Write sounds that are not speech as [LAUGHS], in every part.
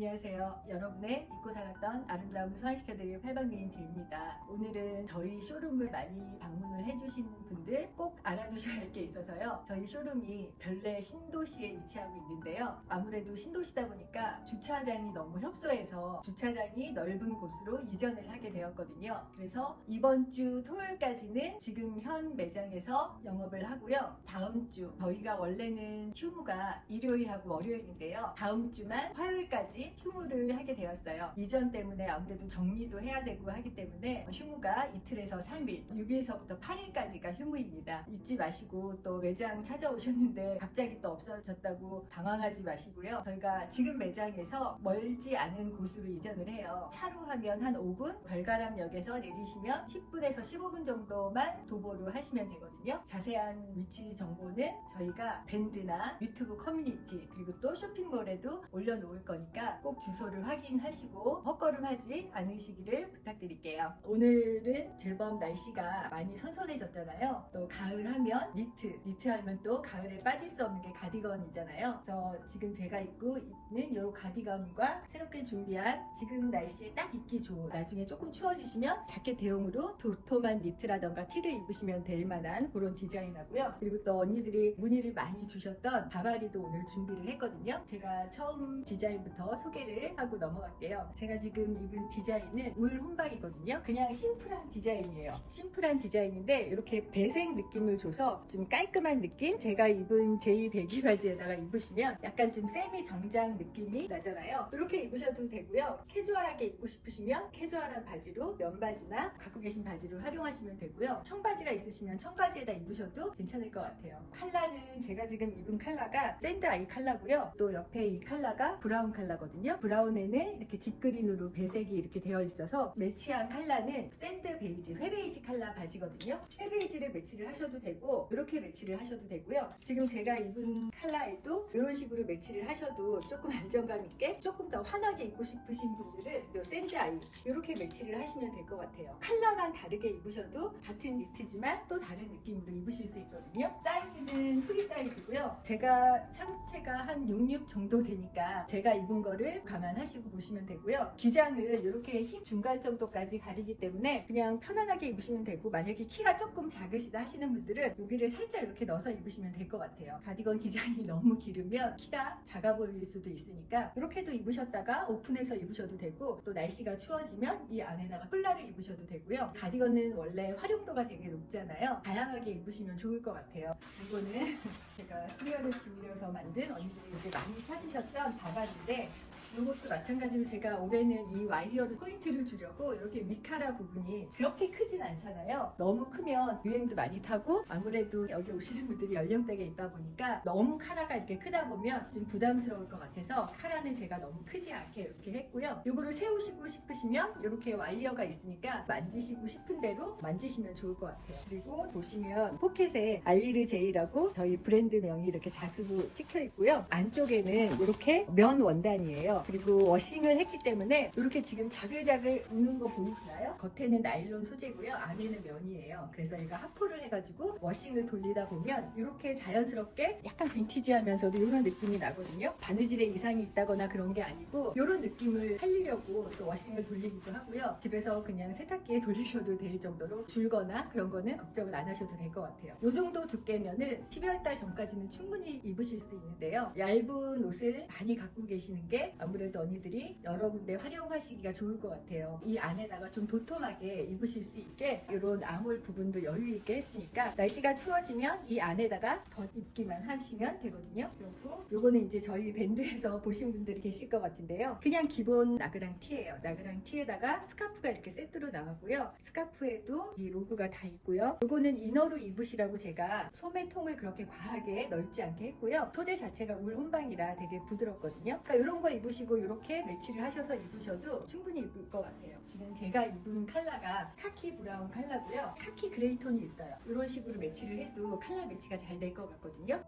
안녕하세요. 여러분의 잊고 살았던 아름다움을 소환시켜드릴 팔방미인지입니다. 오늘은 저희 쇼룸을 많이 방문을 해주신 분들 꼭 알아두셔야 할 게 있어서요. 저희 쇼룸이 별내 신도시에 위치하고 있는데요. 아무래도 신도시다 보니까 주차장이 너무 협소해서 주차장이 넓은 곳으로 이전을 하게 되었거든요. 그래서 이번 주 토요일까지는 지금 현 매장에서 영업을 하고요. 다음 주 저희가 원래는 휴무가 일요일하고 월요일인데요. 다음 주만 화요일까지 휴무를 하게 되었어요. 이전 때문에 아무래도 정리도 해야 되고 하기 때문에 휴무가 이틀에서 3일, 6일서부터 8일까지가 휴무입니다. 잊지 마시고 또 매장 찾아오셨는데 갑자기 또 없어졌다고 당황하지 마시고요. 저희가 지금 매장에서 멀지 않은 곳으로 이전을 해요. 차로 하면 한 5분, 별가람역에서 내리시면 10분에서 15분 정도만 도보로 하시면 되거든요. 자세한 위치 정보는 저희가 밴드나 유튜브 커뮤니티 그리고 또 쇼핑몰에도 올려놓을 거니까 꼭 주소를 확인하시고 헛걸음하지 않으시기를 부탁드릴게요. 오늘은 제법 날씨가 많이 선선해졌잖아요. 또 가을 하면 니트, 니트 하면 또 가을에 빠질 수 없는 게 가디건이잖아요. 그래서 지금 제가 입고 있는 이 가디건과 새롭게 준비한 지금 날씨에 딱 입기 좋은 나중에 조금 추워지시면 자켓 대용으로 도톰한 니트라던가 티를 입으시면 될 만한 그런 디자인하고요. 그리고 또 언니들이 문의를 많이 주셨던 바바리도 오늘 준비를 했거든요. 제가 처음 디자인부터 소 개를 하고 넘어갈게요. 제가 지금 입은 디자인은 울 혼방이거든요. 그냥 심플한 디자인이에요. 심플한 디자인인데 이렇게 배색 느낌을 줘서 좀 깔끔한 느낌? 제가 입은 제이 배기 바지에다가 입으시면 약간 좀 세미 정장 느낌이 나잖아요. 이렇게 입으셔도 되고요. 캐주얼하게 입고 싶으시면 캐주얼한 바지로 면바지나 갖고 계신 바지를 활용하시면 되고요. 청바지가 있으시면 청바지에다 입으셔도 괜찮을 것 같아요. 컬러는 제가 지금 입은 컬러가 샌드 아이 컬러고요. 또 옆에 이 컬러가 브라운 컬러거든요. 브라운에는 이렇게 딥그린으로 배색이 이렇게 되어 있어서 매치한 컬러는 샌드 베이지, 회베이지 컬러 바지거든요. 회베이지를 매치를 하셔도 되고 이렇게 매치를 하셔도 되고요. 지금 제가 입은 컬러에도 이런 식으로 매치를 하셔도 조금 안정감 있게 조금 더 환하게 입고 싶으신 분들은 이 샌드 아이 이렇게 매치를 하시면 될 것 같아요. 컬러만 다르게 입으셔도 같은 니트지만 또 다른 느낌으로 입으실 수 있거든요. 사이즈는 프리 사이즈고요. 제가 상체가 한 66 정도 되니까 제가 입은 거를 감안하시고 보시면 되고요. 기장을 이렇게 힙 중간 정도까지 가리기 때문에 그냥 편안하게 입으시면 되고 만약에 키가 조금 작으시다 하시는 분들은 여기를 살짝 이렇게 넣어서 입으시면 될 것 같아요. 가디건 기장이 [LAUGHS] 너무 길으면 키가 작아 보일 수도 있으니까 이렇게도 입으셨다가 오픈해서 입으셔도 되고 또 날씨가 추워지면 이 안에다가 콜라를 입으셔도 되고요. 가디건은 원래 활용도가 되게 높잖아요. 다양하게 입으시면 좋을 것 같아요. 이거는 [LAUGHS] 제가 수면을 기울여서 만든 언니들이 이제 많이 찾으셨던 바바인데 이것도 마찬가지로 제가 올해는 이 와이어로 포인트를 주려고 이렇게 미카라 부분이 그렇게 크진 않잖아요. 너무 크면 유행도 많이 타고 아무래도 여기 오시는 분들이 연령대가 있다 보니까 너무 카라가 이렇게 크다 보면 좀 부담스러울 것 같아서 카라는 제가 너무 크지 않게 이렇게 했고요. 이거를 세우시고 싶으시면 이렇게 와이어가 있으니까 만지시고 싶은 대로 만지시면 좋을 것 같아요. 그리고 보시면 포켓에 알리르 제이라고 저희 브랜드명이 이렇게 자수로 찍혀 있고요. 안쪽에는 이렇게 면 원단이에요. 그리고 워싱을 했기 때문에 이렇게 지금 자글자글 웃는 거 보이시나요? 겉에는 나일론 소재고요. 안에는 면이에요. 그래서 얘가 하포를 해가지고 워싱을 돌리다 보면 이렇게 자연스럽게 약간 빈티지하면서도 이런 느낌이 나거든요. 바느질에 이상이 있다거나 그런 게 아니고 이런 느낌을 살리려고 또 워싱을 돌리기도 하고요. 집에서 그냥 세탁기에 돌리셔도 될 정도로 줄거나 그런 거는 걱정을 안 하셔도 될 것 같아요. 이 정도 두께면은 12월달 전까지는 충분히 입으실 수 있는데요. 얇은 옷을 많이 갖고 계시는 게 아무래도 언니들이 여러 군데 활용하시기가 좋을 것 같아요. 이 안에다가 좀 도톰하게 입으실 수 있게 이런 아몰 부분도 여유 있게 했으니까 날씨가 추워지면 이 안에다가 더 입기만 하시면 되거든요. 그리고 요거는 이제 저희 밴드에서 [LAUGHS] 보신 분들이 계실 것 같은데요. 그냥 기본 나그랑 티예요. 나그랑 티에다가 스카프가 이렇게 세트로 나가고요. 스카프에도 이 로고가 다 있고요. 요거는 이너로 입으시라고 제가 소매통을 그렇게 과하게 넓지 않게 했고요. 소재 자체가 울 혼방이라 되게 부드럽거든요. 그러니까 이런 거 입으시 고 이렇게 매치를 하셔서 입으셔도 충분히 입을 것 같아요. 지금 제가 입은 컬러가 카키 브라운 컬러고요. 카키 그레이 톤이 있어요. 이런 식으로 매치를 해도 컬러 매치가 잘 될 것 같거든요.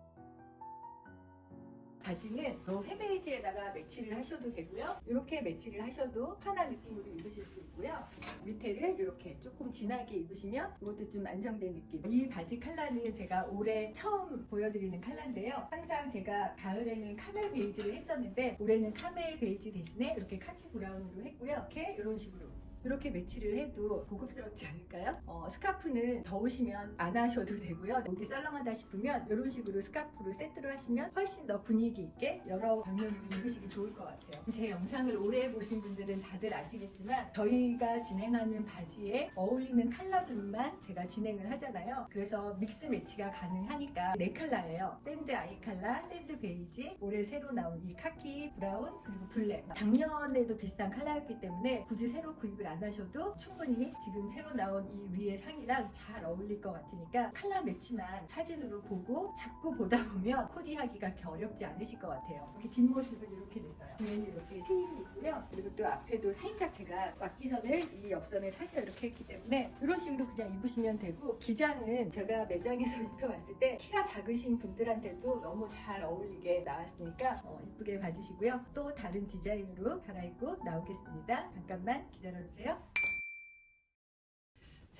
바지는 더 헤베이지에다가 매치를 하셔도 되고요. 이렇게 매치를 하셔도 하나 느낌으로 입으실 수 있고요. 밑에를 이렇게 조금 진하게 입으시면 이것도 좀 안정된 느낌. 이 바지 컬러는 제가 올해 처음 보여드리는 컬러인데요. 항상 제가 가을에는 카멜 베이지를 했었는데 올해는 카멜 베이지 대신에 이렇게 카키 브라운으로 했고요. 이렇게 이런 식으로 이렇게 매치를 해도 고급스럽지 않을까요? 어, 스카프는 더우시면 안 하셔도 되고요. 목이 썰렁하다 싶으면 이런 식으로 스카프로 세트를 하시면 훨씬 더 분위기 있게 여러 방면으로 입으시기 좋을 것 같아요. 제 영상을 오래 보신 분들은 다들 아시겠지만 저희가 진행하는 바지에 어울리는 컬러들만 제가 진행을 하잖아요. 그래서 믹스 매치가 가능하니까 네 컬러예요. 샌드 아이 컬러, 샌드 베이지, 올해 새로 나온 이 카키 브라운 그리고 블랙. 작년에도 비슷한 컬러였기 때문에 굳이 새로 구입을 안 하셔도 충분히 지금 새로 나온 이 위의 상이랑 잘 어울릴 것 같으니까 컬러 매치만 사진으로 보고 자꾸 보다 보면 코디하기가 어렵지 않으실 것 같아요. 이렇게 뒷모습은 이렇게 됐어요. 뒤에는 이렇게 힐이 있고요. 그리고 또 앞에도 살짝 제가 왁기선을 이 옆선에 살짝 이렇게 했기 때문에 이런 식으로 그냥 입으시면 되고 기장은 제가 매장에서 [LAUGHS] 입혀봤을 때 키가 작으신 분들한테도 너무 잘 어울리게 나왔으니까 어, 이쁘게 봐주시고요. 또 다른 디자인으로 갈아입고 나오겠습니다. 잠깐만 기다려주세요. 주세요.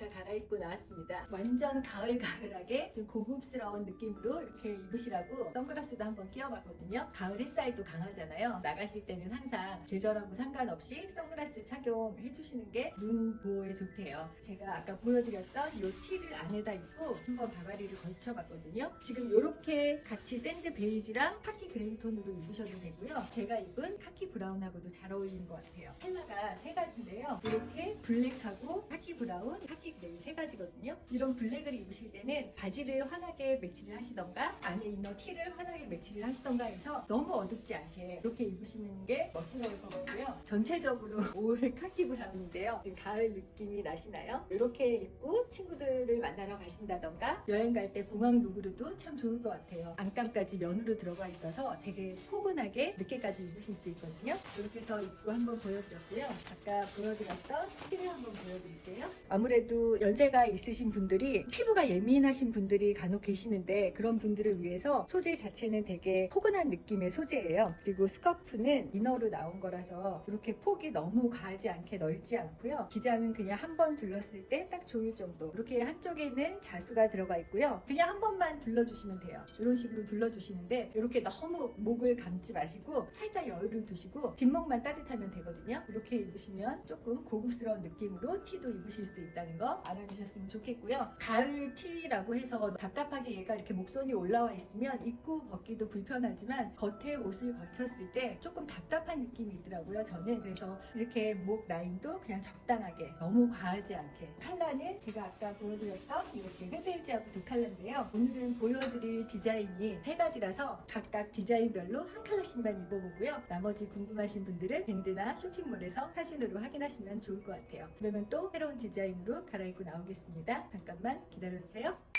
자 갈아입고 나왔습니다. 완전 가을가을하게 좀 고급스러운 느낌으로 이렇게 입으시라고 선글라스도 한번 끼워봤거든요. 가을 햇살도 강하잖아요. 나가실 때는 항상 계절하고 상관없이 선글라스 착용해 주시는 게 눈 보호에 좋대요. 제가 아까 보여드렸던 이 티를 안에다 입고 한번 바바리를 걸쳐봤거든요. 지금 이렇게 같이 샌드 베이지랑 카키 그레이 톤으로 입으셔도 되고요. 제가 입은 카키 브라운하고도 잘 어울리는 것 같아요. 컬러가 세 가지인데요. 이렇게 블랙하고 카키 브라운, 카키 그레이 세 가지거든요. 이런 블랙을 입으실 때는 바지를 환하게 매치를 하시던가 안에 이너 티를 환하게 매치를 하시던가 해서 너무 어둡지 않게 이렇게 입으시는 게 멋스러울 것 같고요. 전체적으로 올 카키 브라운인데요. 지금 가을 느낌이 나시나요? 이렇게 입고 친구들을 만나러 가신다던가 여행 갈 때 공항 룩으로도 참 좋을 것 같아요. 안감까지 면으로 들어가 있어서 되게 포근하게 늦게까지 입으실 수 있거든요. 이렇게 해서 입고 한번 보여드렸고요. 아까 보여드렸던 티를 한번 보여드릴게요. 아무래도 연세가 있으신 분들이 피부가 예민하신 분들이 간혹 계시는데 그런 분들을 위해서 소재 자체는 되게 포근한 느낌의 소재예요. 그리고 스커프는 이너로 나온 거라서 이렇게 폭이 너무 가지 않게 넓지 않고요. 기장은 그냥 한 번 둘렀을 때딱 좋을 정도. 이렇게 한쪽에는 자수가 들어가 있고요. 그냥 한 번만 둘러주시면 돼요. 이런 식으로 둘러주시는데 이렇게 너무 목을 감지 마시고 살짝 여유를 두시고 뒷목만 따뜻하면 되거든요. 이렇게 입으시면 조금 고급스러운 느낌으로 티도 입으실 수 있다는 거 알아주셨으면 좋겠고요. 가을 티라고 해서 답답하게 얘가 이렇게 목선이 올라와 있으면 입고 벗기도 불편하지만 겉에 옷을 걸쳤을 때 조금 답답한 느낌이 있더라고요. 저는 그래서 이렇게 목 라인도 그냥 적당하게 너무 과하지 않게 컬러는 제가 아까 보여드렸던 이렇게 회베이지하고 두 컬러인데요. 오늘은 보여드릴 디자인이 세 가지라서 각각 디자인별로 한 컬러씩만 입어보고요. 나머지 궁금하신 분들은 밴드나 쇼핑몰에서 사진으로 확인하시면 좋을 것 같아요. 그러면 또 새로운 디자인으로 갈아입고 나오겠습니다. 잠깐만 기다려주세요.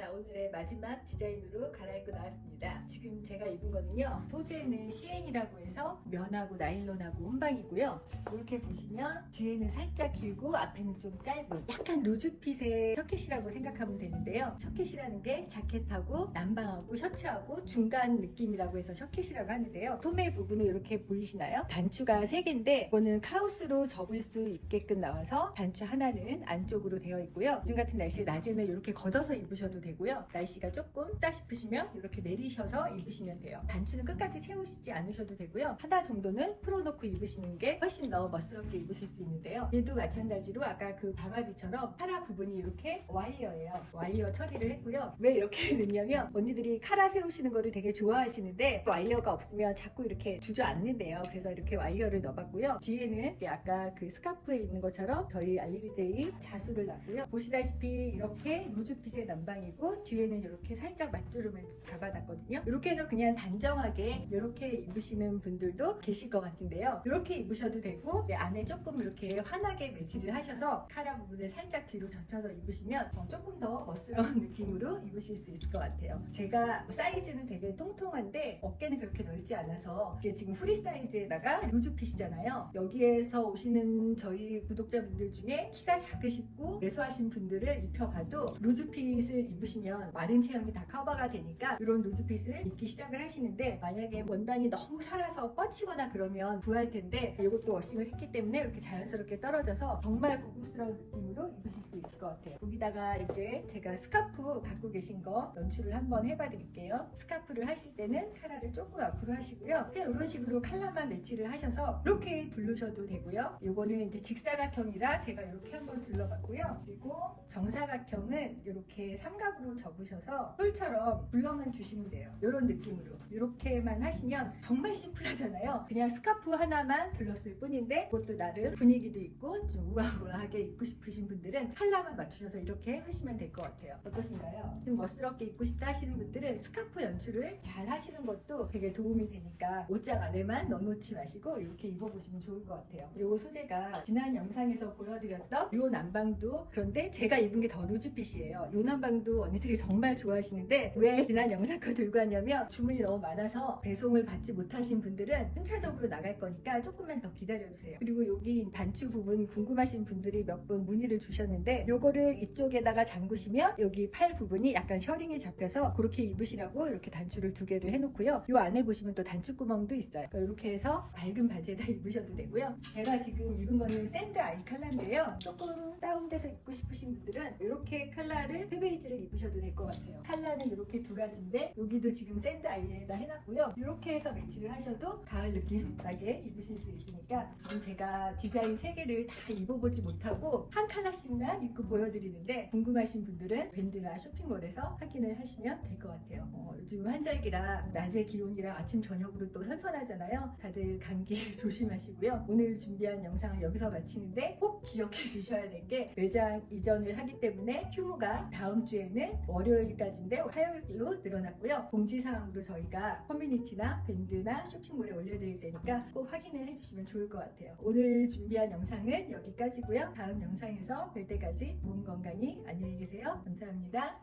자 오늘의 마지막 디자인으로 갈아입고 나왔습니다. 지금 제가 입은 거는요 소재는 CN이라고 해서 면하고 나일론하고 혼방이고요. 이렇게 보시면 뒤에는 살짝 길고 앞에는 좀 짧은 약간 루즈핏의 셔켓이라고 생각하면 되는데요. 셔켓이라는 게 자켓하고 남방하고 셔츠하고 중간 느낌이라고 해서 셔켓이라고 하는데요. 소매 부분이 이렇게 보이시나요? 단추가 3개인데 이거는 카우스로 접을 수 있게끔 나와서 단추 하나는 안쪽으로 되어 있고요. 요즘 같은 날씨에 낮에는 이렇게 걷어서 입으셔도 되고요. 날씨가 조금 춥다 싶으시면 이렇게 내리셔서 입으시면 돼요. 단추는 끝까지 채우시지 않으셔도 되고요. 하나 정도는 풀어놓고 입으시는 게 훨씬 더 멋스럽게 입으실 수 있는데요. 얘도 마찬가지로 아까 그 바바리처럼 카라 부분이 이렇게 와이어예요. 와이어 처리를 했고요. 왜 이렇게 [LAUGHS] 넣냐면 언니들이 카라 세우시는 거를 되게 좋아하시는데 와이어가 없으면 자꾸 이렇게 주저앉는데요. 그래서 이렇게 와이어를 넣어봤고요. 뒤에는 아까 그 스카프에 있는 것처럼 저희 알리비제이 자수를 놨고요. 보시다시피 이렇게 루즈핏의 남방이 고 뒤에는 이렇게 살짝 맞주름을 잡아놨거든요. 이렇게 해서 그냥 단정하게 이렇게 입으시는 분들도 계실 것 같은데요. 이렇게 입으셔도 되고 네, 안에 조금 이렇게 환하게 매치를 하셔서 카라 부분을 살짝 뒤로 젖혀서 입으시면 어, 조금 더 멋스러운 [LAUGHS] 느낌으로 입으실 수 있을 것 같아요. 제가 사이즈는 되게 통통한데 어깨는 그렇게 넓지 않아서 이게 지금 프리 사이즈에다가 루즈핏이잖아요. 여기에서 오시는 저희 구독자분들 중에 키가 작으시고 매수하신 분들을 입혀봐도 루즈핏을 입 으시면 마른 체형이 다 커버가 되니까 이런 루즈핏을 입기 시작을 하시는데 만약에 원단이 너무 살아서 뻗치거나 그러면 부할 텐데 이것도 워싱을 했기 때문에 이렇게 자연스럽게 떨어져서 정말 고급스러운 느낌으로 입으실 수 있을 것 같아요. 여기다가 이제 제가 스카프 갖고 계신 거 연출을 한번 해봐 드릴게요. 스카프를 하실 때는 카라를 조금 앞으로 하시고요. 그냥 이런 식으로 칼라만 매치를 하셔서 이렇게 두르셔도 되고요. 요거는 이제 직사각형이라 제가 이렇게 한번 둘러봤고요. 그리고 정사각형은 이렇게 삼각 으로 접으셔서 뿔처럼 굴러만 주시면 돼요. 이런 느낌으로 이렇게만 하시면 정말 심플하잖아요. 그냥 스카프 하나만 둘렀을 뿐인데 그것도 나름 분위기도 있고 좀 우아우아하게 입고 싶으신 분들은 칼라만 맞추셔서 이렇게 하시면 될 것 같아요. 어떠신가요? 좀 멋스럽게 입고 싶다 하시는 분들은 스카프 연출을 잘 하시는 것도 되게 도움이 되니까 옷장 안에만 넣어놓지 마시고 이렇게 입어보시면 좋을 것 같아요. 그리고 소재가 지난 영상에서 보여드렸던 이 남방도 그런데 제가 입은 게 더 루즈핏이에요. 이 남방도 언니들이 정말 좋아하시는데 왜 지난 영상 거 들고 왔냐면 주문이 너무 많아서 배송을 받지 못하신 분들은 순차적으로 나갈 거니까 조금만 더 기다려주세요. 그리고 여기 단추 부분 궁금하신 분들이 몇 분 문의를 주셨는데 요거를 이쪽에다가 잠그시면 여기 팔 부분이 약간 셔링이 잡혀서 그렇게 입으시라고 이렇게 단추를 두 개를 해놓고요. 요 안에 보시면 또 단추 구멍도 있어요. 그러니까 이렇게 해서 밝은 바지에다 [LAUGHS] 입으셔도 되고요. 제가 지금 입은 거는 샌드 아이 컬러인데요. 조금 다운돼서 입고 싶으신 분들은 이렇게 컬러를 페베이지를 입 으셔도 될 것 같아요. 컬러는 이렇게 두 가지인데 여기도 지금 샌드 아이에다 해놨고요. 이렇게 해서 매치를 하셔도 가을 느낌 나게 입으실 수 있으니까 지금 제가 디자인 세 개를 다 입어보지 못하고 한 컬러씩만 입고 보여드리는데 궁금하신 분들은 밴드나 쇼핑몰에서 확인을 하시면 될 것 같아요. 어, 요즘 환절기라 낮의 기온이랑 아침 저녁으로 또 선선하잖아요. 다들 감기 [LAUGHS] 조심하시고요. 오늘 준비한 영상은 여기서 마치는데 꼭 기억해 주셔야 될 게 매장 이전을 하기 때문에 휴무가 다음 주에는 월요일까지인데 화요일로 늘어났고요. 공지사항으로 저희가 커뮤니티나 밴드나 쇼핑몰에 올려드릴 테니까 꼭 확인을 해주시면 좋을 것 같아요. 오늘 준비한 영상은 여기까지고요. 다음 영상에서 뵐 때까지 몸 건강히 안녕히 계세요. 감사합니다.